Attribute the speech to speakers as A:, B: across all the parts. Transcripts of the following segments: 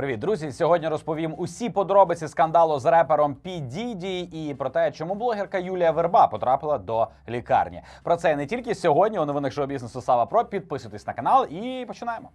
A: Привіт, друзі! Сьогодні розповім усі подробиці скандалу з репером Пі Діді і про те, чому блогерка Юлія Верба потрапила до лікарні. Про це не тільки сьогодні у новинах шоу бізнесу Сава Про. Підписуйтесь на канал і починаємо.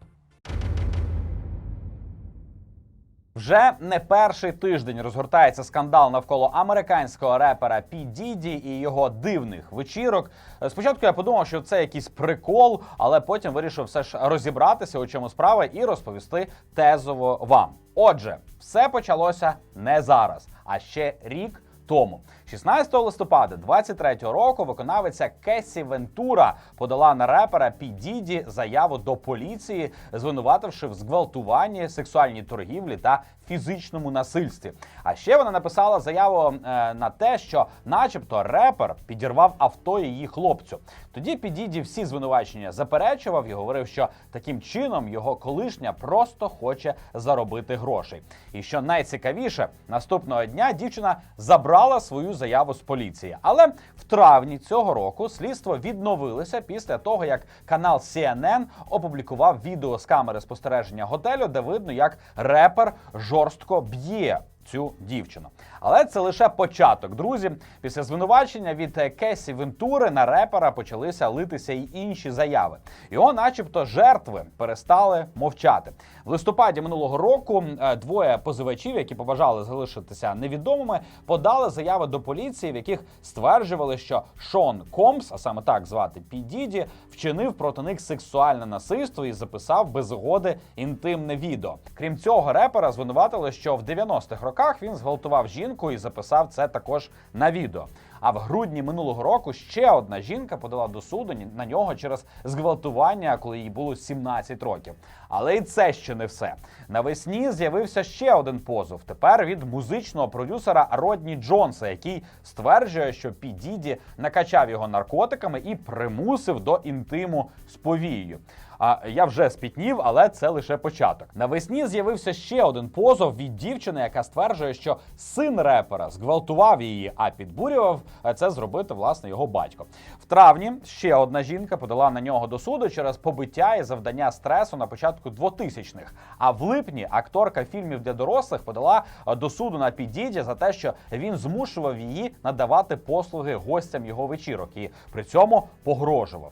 A: Вже не перший тиждень розгортається скандал навколо американського репера Пі Діді і його дивних вечірок. Спочатку я подумав, що це якийсь прикол, але потім вирішив все ж розібратися, у чому справа, і розповісти тезово вам. Отже, все почалося не зараз, а ще рік тому. 16 листопада 23-го року виконавиця Кесі Вентура подала на репера Пі Діді заяву до поліції, звинувативши в зґвалтуванні, сексуальній торгівлі та фізичному насильстві. А ще вона написала заяву е, на те, що, начебто, репер підірвав авто її хлопцю. Тоді Пі Діді всі звинувачення заперечував і говорив, що таким чином його колишня просто хоче заробити грошей. І що найцікавіше, наступного дня дівчина забрала свою заяву з поліції. Але в травні цього року слідство відновилося після того, як канал CNN опублікував відео з камери спостереження готелю, де видно, як репер жорстко б'є. Цю дівчину, але це лише початок. Друзі, після звинувачення від е, Кесі Вентури на репера почалися литися й інші заяви. Його, начебто, жертви перестали мовчати. В листопаді минулого року е, двоє позивачів, які побажали залишитися невідомими, подали заяви до поліції, в яких стверджували, що Шон Комс, а саме так звати Пі Діді, вчинив проти них сексуальне насильство і записав без згоди інтимне відео. Крім цього, репера звинуватили, що в 90-х роках він зґвалтував жінку і записав це також на відео. А в грудні минулого року ще одна жінка подала до суду на нього через зґвалтування, коли їй було 17 років. Але і це ще не все. Навесні з'явився ще один позов. Тепер від музичного продюсера Родні Джонса, який стверджує, що Пі Діді накачав його наркотиками і примусив до інтиму з повією. А я вже спітнів, але це лише початок. Навесні з'явився ще один позов від дівчини, яка стверджує, що син репера зґвалтував її, а підбурював це зробити власне його батько. В травні ще одна жінка подала на нього до суду через побиття і завдання стресу на початку 2000-х. А в липні акторка фільмів для дорослих подала е, до суду на Підіді за те, що він змушував її надавати послуги гостям його вечірок і при цьому погрожував.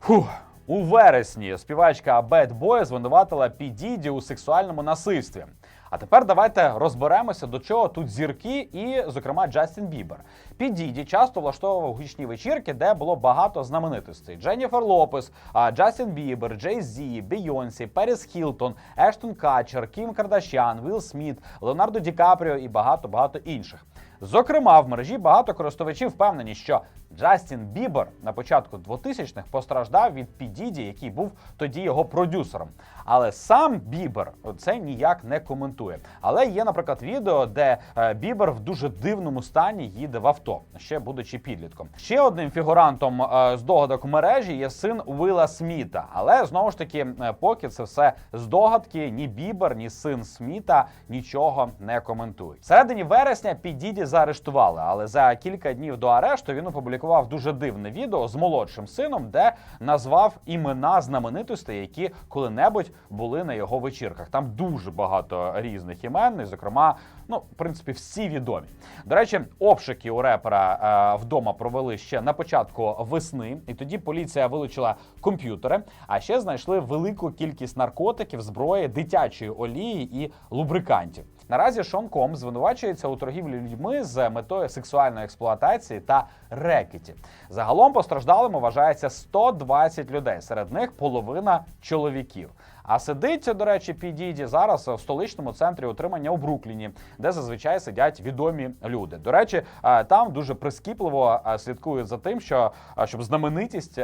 A: Фух. У вересні співачка Bad Boy звинуватила Пі Діді у сексуальному насильстві. А тепер давайте розберемося, до чого тут зірки, і, зокрема, Джастін Бібер. Пі Діді часто влаштовував гучні вечірки, де було багато знаменитостей: Дженніфер Лопес, Джастін Бібер, Джей Зі, Бейонсі, Періс Хілтон, Ештон Качер, Кім Кардашян, Вілл Сміт, Леонардо Ді Капріо і багато багато інших. Зокрема, в мережі багато користувачів впевнені, що Джастін Бібер на початку 2000-х постраждав від Підіді, який був тоді його продюсером. Але сам Бібер це ніяк не коментує. Але є, наприклад, відео, де е, Бібер в дуже дивному стані їде в авто, ще будучи підлітком. Ще одним фігурантом е, з догадок в мережі є син Уила Сміта. Але знову ж таки, е, поки це все здогадки, ні Бібер, ні син Сміта нічого не коментують. В середині вересня Підіді заарештували, але за кілька днів до арешту він опублікував дуже дивне відео з молодшим сином, де назвав імена знаменитостей, які коли-небудь були на його вечірках. Там дуже багато різних імен, і, зокрема, ну, в принципі, всі відомі. До речі, обшуки у репера е, вдома провели ще на початку весни, і тоді поліція вилучила комп'ютери, а ще знайшли велику кількість наркотиків, зброї, дитячої олії і лубрикантів. Наразі Шон Ком звинувачується у торгівлі людьми з метою сексуальної експлуатації та рекеті. Загалом постраждалими вважається 120 людей, серед них половина чоловіків. А сидить, до речі, Пі Діді зараз в столичному центрі утримання у Брукліні, де зазвичай сидять відомі люди. До речі, е, там дуже прискіпливо е, слідкують за тим, що е, щоб знаменитість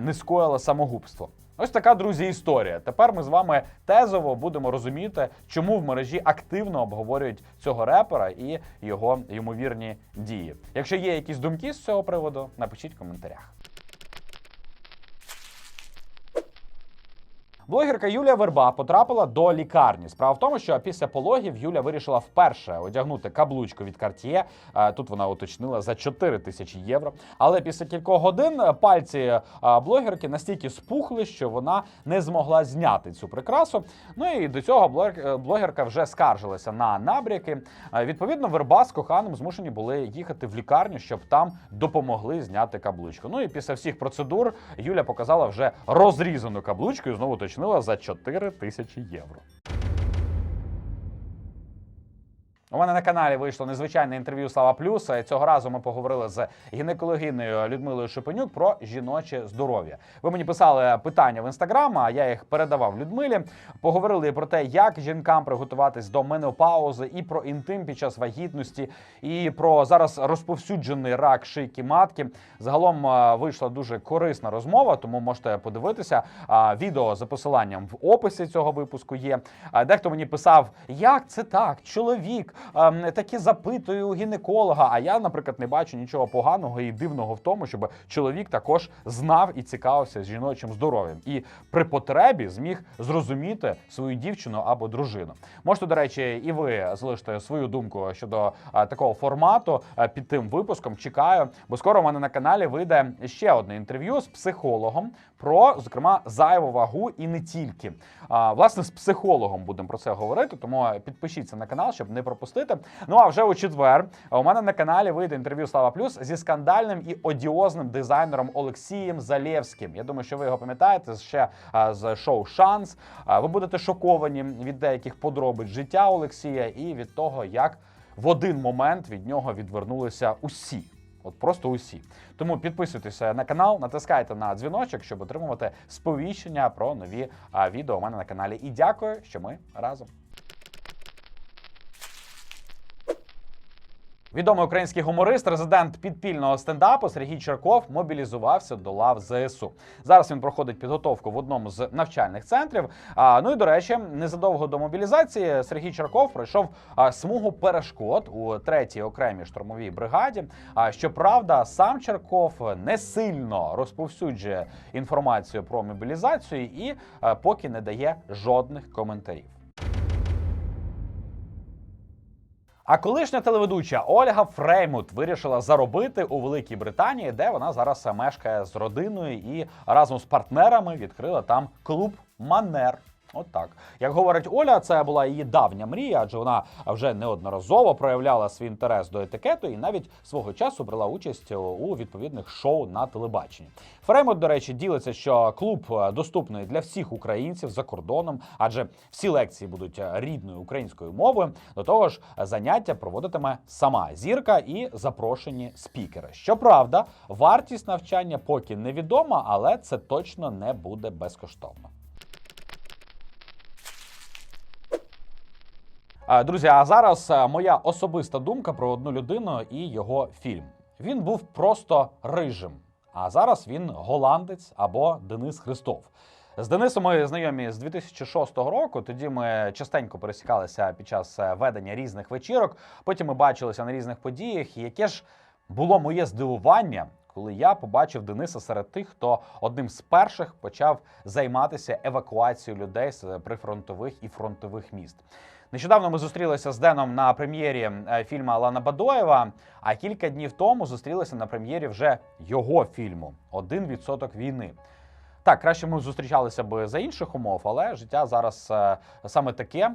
A: не скоїла самогубство. Ось така, друзі, історія. Тепер ми з вами тезово будемо розуміти, чому в мережі активно обговорюють цього репера і його ймовірні дії. Якщо є якісь думки з цього приводу, напишіть в коментарях. Блогерка Юлія Верба потрапила до лікарні. Справа в тому, що після пологів Юля вирішила вперше одягнути каблучку від Cartier. Е, Тут вона уточнила за 4 тисячі євро. Але після кількох годин пальці е, блогерки настільки спухли, що вона не змогла зняти цю прикрасу. Ну і до цього е, блогерка вже скаржилася на набряки. Відповідно, Верба з коханим змушені були їхати в лікарню, щоб там допомогли зняти каблучку. Ну і після всіх процедур Юля показала вже розрізану каблучку і знову уточнила за 4 тисячі євро. У мене на каналі вийшло незвичайне інтерв'ю Слава Плюс. Цього разу ми поговорили з гінекологиною Людмилою Шепенюк про жіноче здоров'я. Ви мені писали питання в інстаграм, а я їх передавав Людмилі. Поговорили про те, як жінкам приготуватись до менопаузи, і про інтим під час вагітності, і про зараз розповсюджений рак шийки матки. Загалом е, вийшла дуже корисна розмова, тому можете подивитися. Відео за посиланням в описі цього випуску є. Дехто мені писав, як це так, чоловік таке запитує у гінеколога. А я, наприклад, не бачу нічого поганого і дивного в тому, щоб чоловік також знав і цікавився жіночим здоров'ям, і при потребі зміг зрозуміти свою дівчину або дружину. Можете, до речі, і ви залишити свою думку щодо такого формату під тим випуском. Чекаю, бо скоро у мене на каналі вийде ще одне інтерв'ю з психологом про, зокрема, зайву вагу і не тільки. Власне, з психологом будемо про це говорити, тому підпишіться на канал, щоб не пропустити. Ну а вже у четвер у мене на каналі вийде інтерв'ю Слава Плюс зі скандальним і одіозним дизайнером Олексієм Залєвським. Я думаю, що ви його пам'ятаєте ще з шоу Шанс. Ви будете шоковані від деяких подробиць життя Олексія і від того, як в один момент від нього відвернулися усі. От просто усі. Тому підписуйтеся на канал, натискайте на дзвіночок, щоб отримувати сповіщення про нові а, відео у мене на каналі. І дякую, що ми разом. Відомий український гуморист, резидент підпільного стендапу Сергій Черков мобілізувався до лав ЗСУ. Зараз він проходить підготовку в одному з навчальних центрів. А, ну і до речі, незадовго до мобілізації Сергій Черков пройшов смугу перешкод у третій окремій штурмовій бригаді. А щоправда, сам Черков не сильно розповсюджує інформацію про мобілізацію і поки не дає жодних коментарів. А колишня телеведуча Ольга Фреймут вирішила заробити у Великій Британії, де вона зараз мешкає з родиною і разом з партнерами відкрила там клуб Манер. От так. Як говорить Оля, це була її давня мрія, адже вона вже неодноразово проявляла свій інтерес до етикету і навіть свого часу брала участь у відповідних шоу на телебаченні. Фреймут, до речі, ділиться, що клуб е, доступний для всіх українців за кордоном, адже всі лекції будуть е, рідною українською мовою. До того ж, заняття проводитиме сама зірка і запрошені спікери. Щоправда, вартість навчання поки невідома, але це точно не буде безкоштовно. Друзі, а зараз е, моя особиста думка про одну людину і його фільм. Він був просто рижим, а зараз він голландець або Денис Христов. З Денисом ми знайомі з 2006 року. Тоді ми частенько пересікалися під час е, ведення різних вечірок. Потім ми бачилися на різних подіях. І яке ж було моє здивування, коли я побачив Дениса серед тих, хто одним з перших почав займатися евакуацією людей з прифронтових і фронтових міст. Нещодавно ми зустрілися з Деном на прем'єрі е, фільму Алана Бадоєва. А кілька днів тому зустрілися на прем'єрі вже його фільму Один відсоток війни. Так, краще ми зустрічалися б за інших умов, але життя зараз е, саме таке.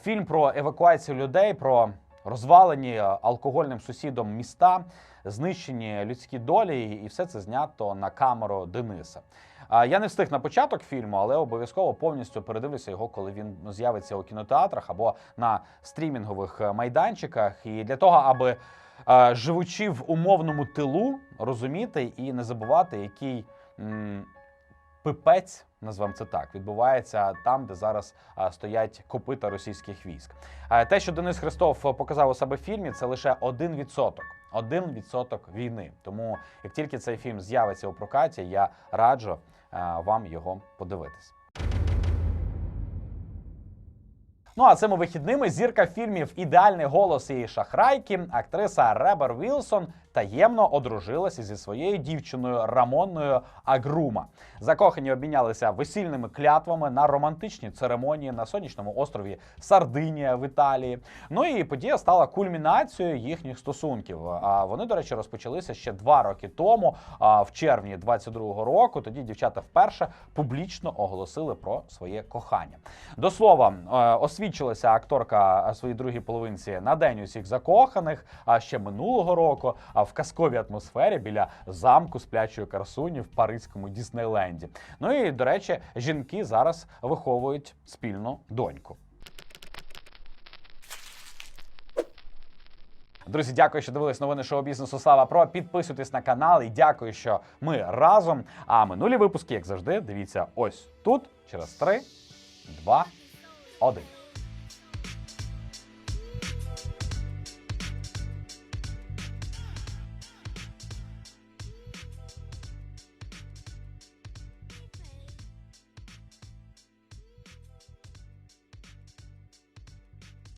A: Фільм про евакуацію людей, про розвалені алкогольним сусідом міста, знищені людські долі, і все це знято на камеру Дениса. Я не встиг на початок фільму, але обов'язково повністю передивлюся його, коли він з'явиться у кінотеатрах або на стрімінгових е, майданчиках. І для того, аби е, живучи в умовному тилу, розуміти і не забувати, який м, пипець, назвемо це так, відбувається там, де зараз стоять копита російських військ. Те, що Денис Христов показав у себе в фільмі, це лише один відсоток. Один відсоток війни. Тому як тільки цей фільм з'явиться у прокаті, я раджу вам його подивитись. Ну а цими вихідними зірка фільмів Ідеальний голос і шахрайки, актриса Ребер Вілсон таємно одружилася зі своєю дівчиною Рамонною Агрума. Закохані обмінялися весільними клятвами на романтичній церемонії на сонячному острові Сардинія в Італії. Ну і подія стала кульмінацією їхніх стосунків. А вони, до речі, розпочалися ще два роки тому, в червні 22-го року. Тоді дівчата вперше публічно оголосили про своє кохання. До слова, е, освідчилася акторка своїй другій половинці на день усіх закоханих. А ще минулого року а в казковій атмосфері біля замку сплячої красуні в паризькому Діснейленді. Ну і до речі, жінки зараз виховують спільну доньку. Друзі, дякую, що дивились новини шоу бізнесу Слава Про. Підписуйтесь на канал і дякую, що ми разом. А минулі випуски, як завжди, дивіться ось тут через 3, 2, 1.